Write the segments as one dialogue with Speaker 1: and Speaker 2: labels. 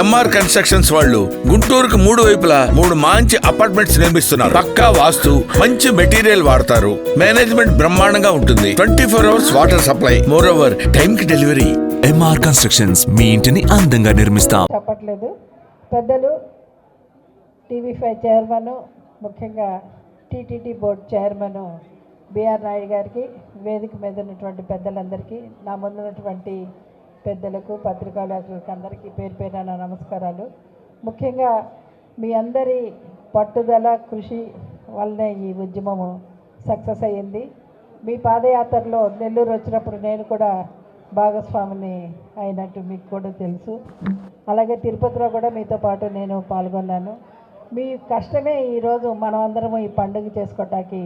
Speaker 1: MR constructions వాళ్ళు గుంటూరుకు మూడు వైపులా మూడు మంచి అపార్ట్మెంట్స్ నిర్మిస్తున్నారు. పక్కా వాస్తు మంచి మెటీరియల్ వాడతారు. మేనేజ్మెంట్ బ్రహ్మాండంగా ఉంటుంది. Twenty four hours water supply. More over time కి డెలివరీ
Speaker 2: ఎంఆర్ కన్స్ట్రక్షన్స్ మీ ఇంటిని అందంగా నిర్మిస్తాం.
Speaker 3: చెప్పట్లేదు. పెద్దలు టీవీ ఫైవ్ చైర్మన్ ముఖ్యంగా TTD board chairman B R Naidu గారికి వేదిక మీద ఉన్నటువంటి పెద్దలందరికీ నా ముందున్నటువంటి పెద్దలకు పత్రికాలకు అందరికీ పేరు పేరు నా నమస్కారాలు. ముఖ్యంగా మీ అందరి పట్టుదల కృషి వల్లనే ఈ ఉద్యమము సక్సెస్ అయ్యింది. మీ పాదయాత్రలో నెల్లూరు వచ్చినప్పుడు నేను కూడా భాగస్వామిని అయినట్టు మీకు కూడా తెలుసు. అలాగే తిరుపతిలో కూడా మీతో పాటు నేను పాల్గొన్నాను. మీ కష్టమే ఈరోజు మనం అందరము ఈ పండుగ చేసుకోవటానికి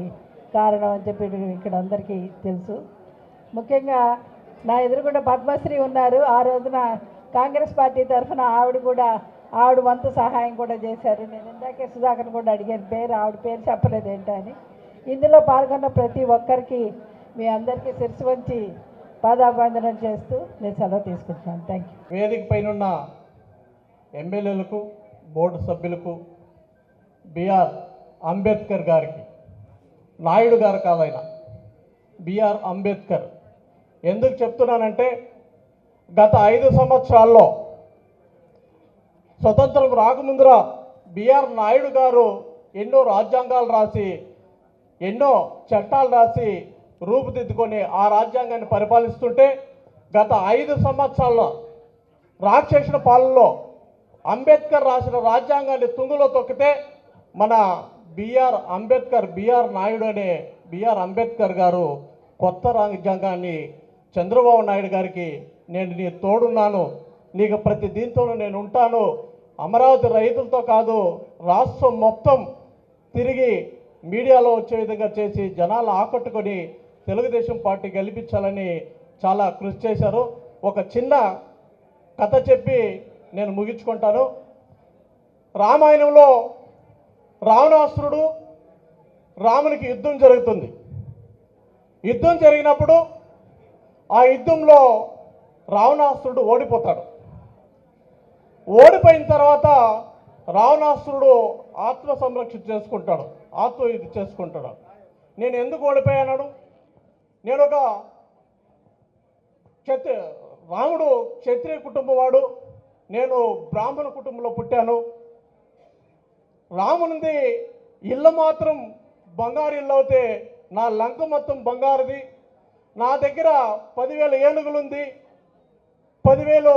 Speaker 3: కారణం అని చెప్పి ఇక్కడ అందరికీ తెలుసు. ముఖ్యంగా నా ఎదురుగుండా పద్మశ్రీ ఉన్నారు. ఆ రోజున కాంగ్రెస్ పార్టీ తరఫున ఆవిడ కూడా ఆవిడ వంతు సహాయం కూడా చేశారు. నేను ఇందాకే సుధాకర్ కూడా అడిగాను పేరు ఆవిడ పేరు చెప్పలేదు ఏంటని ఇందులో పాల్గొన్న ప్రతి ఒక్కరికి మీ అందరికీ శిరసు వంచి పాదాభివందనం చేస్తూ నేను సెలవు తీసుకుంటున్నాను. థ్యాంక్ యూ
Speaker 4: వేదిక పైనున్న ఎమ్మెల్యేలకు బోర్డు సభ్యులకు బిఆర్ అంబేద్కర్ గారికి నాయుడు గారు కాదైన బిఆర్ అంబేద్కర్ ఎందుకు చెప్తున్నానంటే గత ఐదు సంవత్సరాల్లో స్వతంత్రం రాకముందర బిఆర్ నాయుడు గారు ఎన్నో రాజ్యాంగాలు రాసి ఎన్నో చట్టాలు రాసి రూపుదిద్దుకొని ఆ రాజ్యాంగాన్ని పరిపాలిస్తుంటే గత ఐదు సంవత్సరాల్లో రాక్షసుల పాలనలో అంబేద్కర్ రాసిన రాజ్యాంగాన్ని తుంగులో తొక్కితే మన బిఆర్ అంబేద్కర్ బిఆర్ నాయుడు అనే బిఆర్ అంబేద్కర్ గారు కొత్త రాజ్యాంగాన్ని చంద్రబాబు నాయుడు గారికి నేను నీ తోడున్నాను. నీకు ప్రతి దీంతోనూ నేను ఉంటాను. అమరావతి రైతులతో కాదు రాష్ట్రం మొత్తం తిరిగి మీడియాలో వచ్చే విధంగా చేసి జనాలు ఆకట్టుకొని తెలుగుదేశం పార్టీ గెలిపించాలని చాలా కృషి చేశారు. ఒక చిన్న కథ చెప్పి నేను ముగించుకుంటాను. రామాయణంలో రావణాసురుడు రామునికి యుద్ధం జరుగుతుంది. యుద్ధం జరిగినప్పుడు ఆ యుద్ధంలో రావణాసురుడు ఓడిపోతాడు. ఓడిపోయిన తర్వాత రావణాసురుడు ఆత్మ సంరక్షణ చేసుకుంటాడు. ఇది చేసుకుంటాడు. నేను ఎందుకు ఓడిపోయాను నేను ఒక క్షత్రి రాముడు క్షత్రియ కుటుంబం వాడు. నేను బ్రాహ్మణ కుటుంబంలో పుట్టాను. రామునిది ఇల్లు మాత్రం బంగారు ఇల్లు అవుతే నా లంక మొత్తం బంగారుది. నా దగ్గర పదివేల ఏనుగులుంది పదివేలు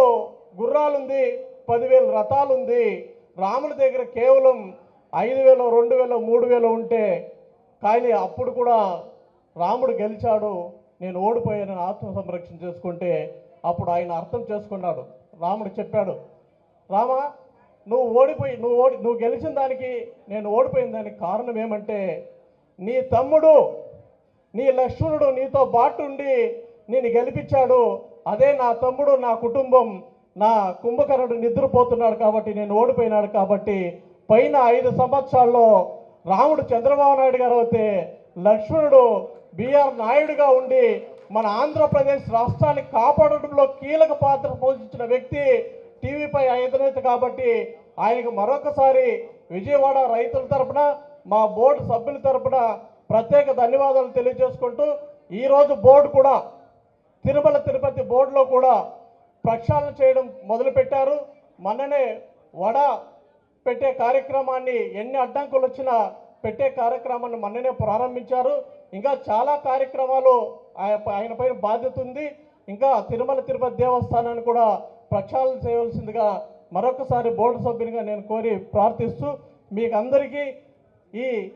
Speaker 4: గుర్రాలుంది పదివేలు రథాలుంది. రాముడి దగ్గర కేవలం ఐదు వేలు రెండు వేలు మూడు వేలు ఉంటే కానీ అప్పుడు కూడా రాముడు గెలిచాడు. నేను ఓడిపోయానని ఆత్మ సంరక్షణ చేసుకుంటే అప్పుడు ఆయన అర్థం చేసుకున్నాడు. రాముడు చెప్పాడు రామా నువ్వు ఓడిపోయి నువ్వు ఓడి నువ్వు గెలిచిన దానికి నేను ఓడిపోయిన దానికి కారణం ఏమంటే నీ తమ్ముడు నీ లక్ష్మణుడు నీతో బాటుండి నేను గెలిపించాడు. అదే నా తమ్ముడు నా కుటుంబం నా కుంభకర్ణుడు నిద్రపోతున్నాడు కాబట్టి నేను ఓడిపోయినాడు కాబట్టి పైన ఐదు సంవత్సరాల్లో రాముడు చంద్రబాబు నాయుడు గారు అయితే లక్ష్మణుడు బిఆర్ నాయుడుగా ఉండి మన ఆంధ్రప్రదేశ్ రాష్ట్రాన్ని కాపాడడంలో కీలక పాత్ర పోషించిన వ్యక్తి టీవీపై అధినేత కాబట్టి ఆయనకు మరొకసారి విజయవాడ రైతుల తరపున మా బోర్డు సభ్యుల తరపున ప్రత్యేక ధన్యవాదాలు తెలియజేసుకుంటూ ఈరోజు బోర్డు కూడా తిరుమల తిరుపతి బోర్డులో కూడా ప్రక్షాళన చేయడం మొదలుపెట్టారు. మొన్ననే వడ పెట్టే కార్యక్రమాన్ని ఎన్ని అడ్డంకులు వచ్చినా పెట్టే కార్యక్రమాన్ని మొన్ననే ప్రారంభించారు. ఇంకా చాలా కార్యక్రమాలు ఆయన- ఆయన పైన బాధ్యత ఉంది. ఇంకా తిరుమల తిరుపతి దేవస్థానాన్ని కూడా ప్రక్షాళన చేయవలసిందిగా మరొకసారి బోర్డు సభ్యునిగా నేను కోరి ప్రార్థిస్తూ మీకు అందరికీ ఈ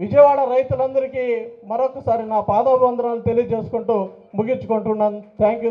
Speaker 4: విజయవాడ రైతులందరికీ మరొకసారి నా పాదాభివందనాలు తెలియజేసుకుంటూ ముగించుకుంటున్నాను. Thank you thank you